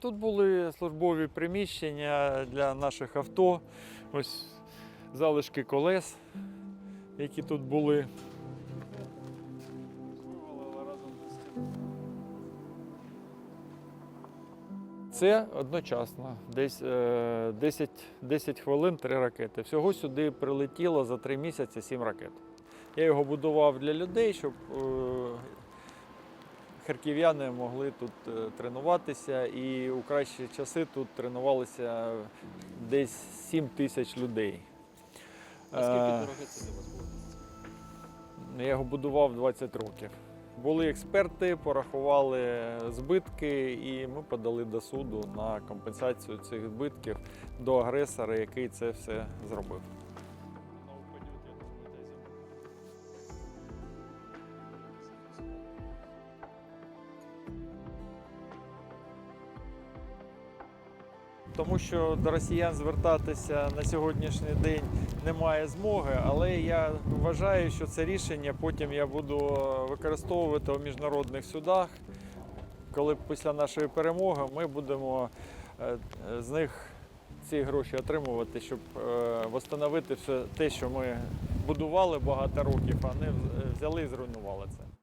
Тут були службові приміщення для наших авто. Ось залишки колес, які тут були. Це одночасно, десь е, 10, 10 хвилин, 3 ракети. Всього сюди прилетіло за 3 місяці 7 ракет. Я його будував для людей, щоб е, харків'яни могли тут е, тренуватися. І у кращі часи тут тренувалися десь 7 тисяч людей. Наскільки Е, дороге це для вас було? я його будував 20 років. Були експерти, порахували збитки, і ми подали до суду на компенсацію цих збитків до агресора, який це все зробив. Тому що до росіян звертатися на сьогоднішній день немає змоги, але я вважаю, що це рішення потім я буду використовувати у міжнародних судах. Коли після нашої перемоги ми будемо е, з них ці гроші отримувати, щоб е, восстановити все те, що ми будували багато років, а не взяли і зруйнували це.